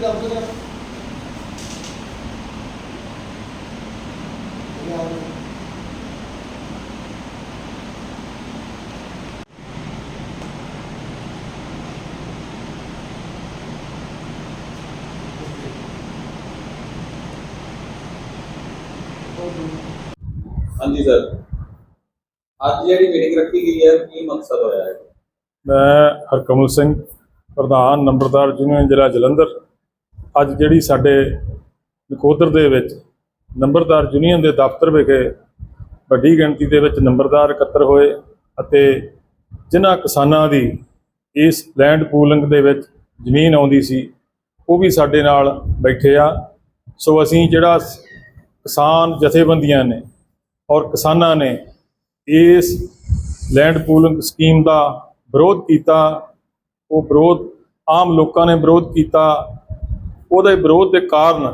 ਦੱਬ ਦੇ ਹਾਂਜੀ ਸਰ। ਅੱਜ ਜਿਹੜੀ ਮੀਟਿੰਗ ਰੱਖੀ ਗਈ ਹੈ ਕੀ ਮਕਸਦ ਹੋਇਆ ਹੈ? ਮੈਂ ਹਰਕਮਲ ਸਿੰਘ ਪ੍ਰਧਾਨ ਨੰਬਰਦਾਰ ਯੂਨੀਅਨ ਜ਼ਿਲ੍ਹਾ ਜਲੰਧਰ। ਅੱਜ ਜਿਹੜੀ ਸਾਡੇ ਨਕੋਦਰ ਦੇ ਵਿੱਚ ਨੰਬਰਦਾਰ ਯੂਨੀਅਨ ਦੇ ਦਫ਼ਤਰ ਵਿਖੇ ਵੱਡੀ ਗਿਣਤੀ ਦੇ ਵਿੱਚ ਨੰਬਰਦਾਰ ਇਕੱਤਰ ਹੋਏ ਅਤੇ ਜਿਨ੍ਹਾਂ ਕਿਸਾਨਾਂ ਦੀ ਇਸ ਲੈਂਡ ਪੂਲਿੰਗ ਦੇ ਵਿੱਚ ਜ਼ਮੀਨ ਆਉਂਦੀ ਸੀ, ਉਹ ਵੀ ਸਾਡੇ ਨਾਲ ਬੈਠੇ ਆ। ਸੋ ਅਸੀਂ ਜਿਹੜਾ ਕਿਸਾਨ ਜਥੇਬੰਦੀਆਂ ਨੇ ਔਰ ਕਿਸਾਨਾਂ ਨੇ ਇਸ ਲੈਂਡ ਪੂਲਿੰਗ ਸਕੀਮ ਦਾ ਵਿਰੋਧ ਕੀਤਾ, ਉਹ ਵਿਰੋਧ ਆਮ ਲੋਕਾਂ ਨੇ ਵਿਰੋਧ ਕੀਤਾ ਉਹਦੇ ਵਿਰੋਧ ਦੇ ਕਾਰਨ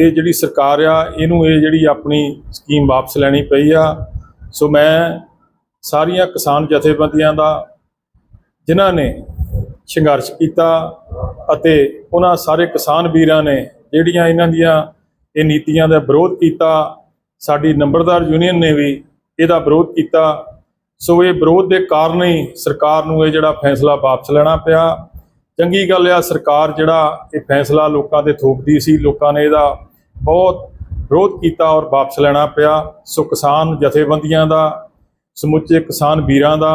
ਇਹ ਜਿਹੜੀ ਸਰਕਾਰ ਆ, ਇਹਨੂੰ ਇਹ ਜਿਹੜੀ ਆਪਣੀ ਸਕੀਮ ਵਾਪਸ ਲੈਣੀ ਪਈ ਆ। ਸੋ ਮੈਂ ਸਾਰੀਆਂ ਕਿਸਾਨ ਜਥੇਬੰਦੀਆਂ ਦਾ, ਜਿਨ੍ਹਾਂ ਨੇ ਸੰਘਰਸ਼ ਕੀਤਾ ਅਤੇ ਉਹਨਾਂ ਸਾਰੇ ਕਿਸਾਨ ਵੀਰਾਂ ਨੇ ਜਿਹੜੀਆਂ ਇਹਨਾਂ ਦੀਆਂ ਇਹ ਨੀਤੀਆਂ ਦਾ ਵਿਰੋਧ ਕੀਤਾ, ਸਾਡੀ ਨੰਬਰਦਾਰ ਯੂਨੀਅਨ ਨੇ ਵੀ ਇਹਦਾ ਵਿਰੋਧ ਕੀਤਾ। ਸੋ ਇਹ ਵਿਰੋਧ ਦੇ ਕਾਰਨ ਹੀ ਸਰਕਾਰ ਨੂੰ ਇਹ ਜਿਹੜਾ ਫੈਸਲਾ ਵਾਪਸ ਲੈਣਾ ਪਿਆ। ਚੰਗੀ ਗੱਲ ਆ, ਸਰਕਾਰ ਜਿਹੜਾ ਇਹ ਫੈਸਲਾ ਲੋਕਾਂ ਤੇ ਥੋਪਦੀ ਸੀ, ਲੋਕਾਂ ਨੇ ਇਹਦਾ ਬਹੁਤ ਵਿਰੋਧ ਕੀਤਾ ਔਰ ਵਾਪਸ ਲੈਣਾ ਪਿਆ। ਸੋ ਕਿਸਾਨ ਜਥੇਬੰਦੀਆਂ ਦਾ, ਸਮੁੱਚੇ ਕਿਸਾਨ ਵੀਰਾਂ ਦਾ,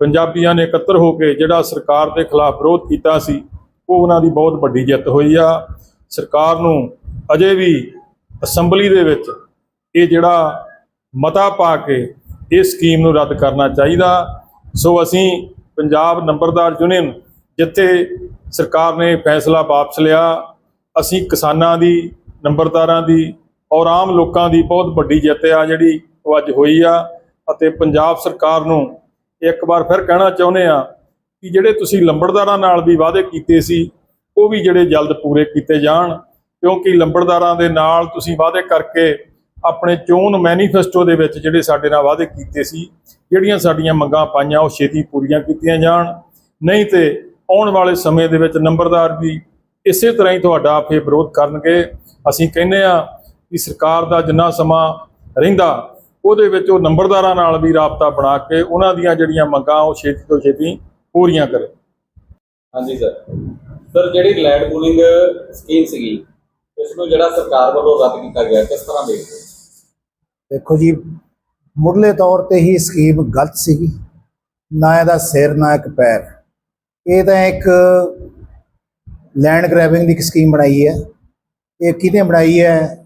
ਪੰਜਾਬੀਆਂ ਨੇ ਇਕੱਤਰ ਹੋ ਕੇ ਜਿਹੜਾ ਸਰਕਾਰ ਦੇ ਖਿਲਾਫ ਵਿਰੋਧ ਕੀਤਾ ਸੀ, ਉਹ ਉਹਨਾਂ ਦੀ ਬਹੁਤ ਵੱਡੀ ਜਿੱਤ ਹੋਈ ਆ। ਸਰਕਾਰ ਨੂੰ ਅਜੇ ਵੀ ਅਸੈਂਬਲੀ ਦੇ ਵਿੱਚ ਇਹ ਜਿਹੜਾ ਮਤਾ ਪਾ ਕੇ ਇਸ ਸਕੀਮ ਨੂੰ ਰੱਦ ਕਰਨਾ ਚਾਹੀਦਾ। ਸੋ ਅਸੀਂ ਪੰਜਾਬ ਨੰਬਰਦਾਰ ਯੂਨੀਅਨ ਜਿੱਥੇ ਸਰਕਾਰ ਨੇ ਫੈਸਲਾ ਵਾਪਸ ਲਿਆ, ਅਸੀਂ ਕਿਸਾਨਾਂ ਦੀ, ਨੰਬਰਦਾਰਾਂ ਦੀ ਔਰ ਆਮ ਲੋਕਾਂ ਦੀ ਬਹੁਤ ਵੱਡੀ ਜਿੱਤ ਆ ਜਿਹੜੀ ਉਹ ਅੱਜ ਹੋਈ ਆ ਅਤੇ ਪੰਜਾਬ ਸਰਕਾਰ ਨੂੰ ਇੱਕ ਵਾਰ ਫਿਰ ਕਹਿਣਾ ਚਾਹੁੰਦੇ ਆ ਕਿ ਜਿਹੜੇ ਤੁਸੀਂ ਲੰਬੜਦਾਰਾਂ ਨਾਲ ਵੀ ਵਾਅਦੇ ਕੀਤੇ ਸੀ, ਉਹ ਵੀ ਜਿਹੜੇ ਜਲਦ ਪੂਰੇ ਕੀਤੇ ਜਾਣ ਕਿਉਂਕਿ ਲੰਬੜਦਾਰਾਂ ਦੇ ਨਾਲ ਤੁਸੀਂ ਵਾਅਦੇ ਕਰਕੇ ਆਪਣੇ ਚੋਣ ਮੈਨੀਫੈਸਟੋ ਦੇ ਵਿੱਚ ਜਿਹੜੇ ਸਾਡੇ ਨਾਲ ਵਾਅਦੇ ਕੀਤੇ ਸੀ, ਜਿਹੜੀਆਂ ਸਾਡੀਆਂ ਮੰਗਾਂ ਪਾਈਆਂ ਉਹ ਛੇਤੀ ਪੂਰੀਆਂ ਕੀਤੀਆਂ ਜਾਣ। ਨਹੀਂ ਤੇ ਆਉਣ ਵਾਲੇ ਸਮੇਂ ਦੇ ਵਿੱਚ ਨੰਬਰਦਾਰ ਵੀ ਇਸੇ ਤਰ੍ਹਾਂ ਹੀ ਤੁਹਾਡਾ ਫੇ ਵਿਰੋਧ ਕਰਨਗੇ। ਅਸੀਂ ਕਹਿੰਦੇ ਆ ਕਿ ਸਰਕਾਰ ਦਾ ਜਿੰਨਾ ਸਮਾਂ ਰਹਿੰਦਾ ਉਹਦੇ ਵਿੱਚ ਉਹ ਨੰਬਰਦਾਰਾਂ ਨਾਲ ਵੀ ਰਾਬਤਾ ਬਣਾ ਕੇ ਉਹਨਾਂ ਦੀਆਂ ਜਿਹੜੀਆਂ ਮੰਗਾਂ ਉਹ ਛੇਤੀ ਤੋਂ ਛੇਤੀ ਪੂਰੀਆਂ ਕਰੇ। ਹਾਂਜੀ ਸਰ। ਸਰ ਜਿਹੜੀ ਲੈਂਡ ਪੂਲਿੰਗ ਸਕੀਮ ਸੀਗੀ ਇਸ ਨੂੰ ਜਿਹੜਾ ਸਰਕਾਰ ਵੱਲੋਂ ਰੱਦ ਕੀਤਾ ਗਿਆ ਕਿਸ ਤਰ੍ਹਾਂ ਦੇਖਦੇ ਦੇਖੋ ਜੀ ਮੁੱਢਲੇ ਤੌਰ ਤੇ ਹੀ ਸਕੀਮ ਗਲਤ ਸੀਗੀ। ਨਾ ਇਹਦਾ ਸਿਰ ਨਾ ਇੱਕ ਪੈਰ। ਇਹ ਤਾਂ ਇੱਕ ਲੈਂਡ ਗ੍ਰੈਬਿੰਗ ਦੀ ਇੱਕ ਸਕੀਮ ਬਣਾਈ ਹੈ। ਇਹ ਕਿਹਨੇ ਬਣਾਈ ਹੈ?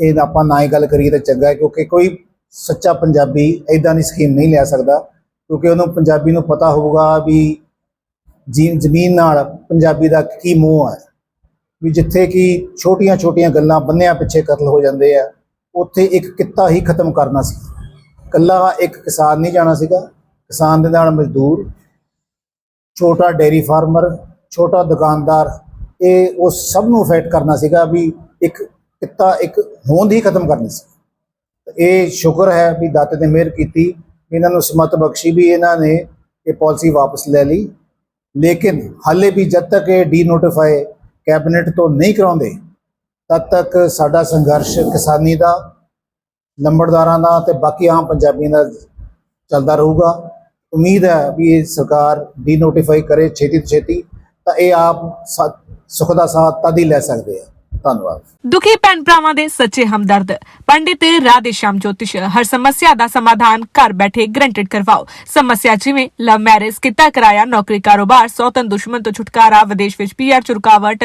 ਇਹ ਆਪਾਂ ਨਾ ਹੀ ਗੱਲ ਕਰੀਏ ਤਾਂ ਚੰਗਾ ਹੈ ਕਿਉਂਕਿ ਕੋਈ ਸੱਚਾ ਪੰਜਾਬੀ ਐਦਾਂ ਦੀ ਸਕੀਮ ਨਹੀਂ ਲੈ ਸਕਦਾ। ਕਿਉਂਕਿ ਉਹਨੂੰ ਪੰਜਾਬੀ ਨੂੰ ਪਤਾ ਹੋਊਗਾ ਵੀ ਜੀ ਜ਼ਮੀਨ ਨਾਲ ਪੰਜਾਬੀ ਦਾ ਕੀ ਮੋਹ ਹੈ। ਵੀ ਜਿੱਥੇ ਕਿ ਛੋਟੀਆਂ-ਛੋਟੀਆਂ ਗੱਲਾਂ ਬੰਨਿਆਂ ਪਿੱਛੇ ਕਤਲ ਹੋ ਜਾਂਦੇ ਆ, ਉੱਥੇ ਇੱਕ ਕਿੱਤਾ ਹੀ ਖਤਮ ਕਰਨਾ ਸੀ। ਕੱਲਾ ਇੱਕ ਕਿਸਾਨ ਨਹੀਂ ਜਾਣਾ ਸੀਗਾ। ਕਿਸਾਨ ਦੇ ਨਾਲ ਮਜ਼ਦੂਰ ਛੋਟਾ ਡੇਰੀ ਫਾਰਮਰ, ਛੋਟਾ ਦੁਕਾਨਦਾਰ, ਇਹ ਉਹ ਸਭ ਨੂੰ ਅਫੈਕਟ ਕਰਨਾ ਸੀਗਾ ਵੀ ਇੱਕ ਕਿੱਤਾ ਇੱਕ ਹੋਂਦ ਹੀ ਖਤਮ ਕਰਨੀ ਸੀ। ਇਹ ਸ਼ੁਕਰ ਹੈ ਵੀ ਦਾਤੇ ਨੇ ਮਿਹਰ ਕੀਤੀ ਇਹਨਾਂ ਨੂੰ ਸਮਤ ਬਖਸ਼ੀ ਵੀ ਇਹਨਾਂ ਨੇ ਇਹ ਪਾਲਿਸੀ ਵਾਪਸ ਲੈ ਲਈ। ਲੇਕਿਨ ਹਾਲੇ ਵੀ ਜਦ ਤੱਕ ਇਹ ਡੀ ਨੋਟੀਫਾਈ ਕੈਬਨਿਟ ਤੋਂ ਨਹੀਂ ਕਰਾਉਂਦੇ, ਤਦ ਤੱਕ ਸਾਡਾ ਸੰਘਰਸ਼ ਕਿਸਾਨੀ ਦਾ, ਲੰਬੜਦਾਰਾਂ ਦਾ ਤੇ ਬਾਕੀ ਆਮ ਪੰਜਾਬੀਆਂ ਦਾ ਚੱਲਦਾ ਰਹੂਗਾ। ਉਮੀਦ ਹੈ ਵੀ ਇਹ ਸਰਕਾਰ ਡੀ ਨੋਟੀਫਾਈ ਕਰੇ ਛੇਤੀ ਤੋਂ ਛੇਤੀ ਤਾਂ ਇਹ ਆਪ ਸਾ- ਦਾ ਸਾਥ ਤਦ ਹੀ ਲੈ ਸਕਦੇ ਆ ਧੰਨਵਾਦ ਦੁਖੀ ਭੈਣ ਭਰਾਵਾਂ ਦੇ ਸੱਚੇ ਹਮਦਰਦ ਪੰਡਿਤ ਰਾਧੇ ਸ਼ਾਮ ਜੋਤਿਸ਼ ਹਰ ਸਮੱਸਿਆ ਦਾ ਸਮਾਧਾਨ ਘਰ ਬੈਠੇ ਗਰੰਟਡ ਕਰਵਾਓ ਸਮੱਸਿਆ ਜਿਵੇਂ ਲਵ ਮੈਰਿਜ ਕਿੱਤਾ ਕਰਾਇਆ ਨੌਕਰੀ ਕਾਰੋਬਾਰ ਸੌਤਨ ਦੁਸ਼ਮਣ ਤੋਂ ਛੁਟਕਾਰਾ ਵਿਦੇਸ਼ ਵਿੱਚ ਪੀਆਰ ਚ ਰੁਕਾਵਟ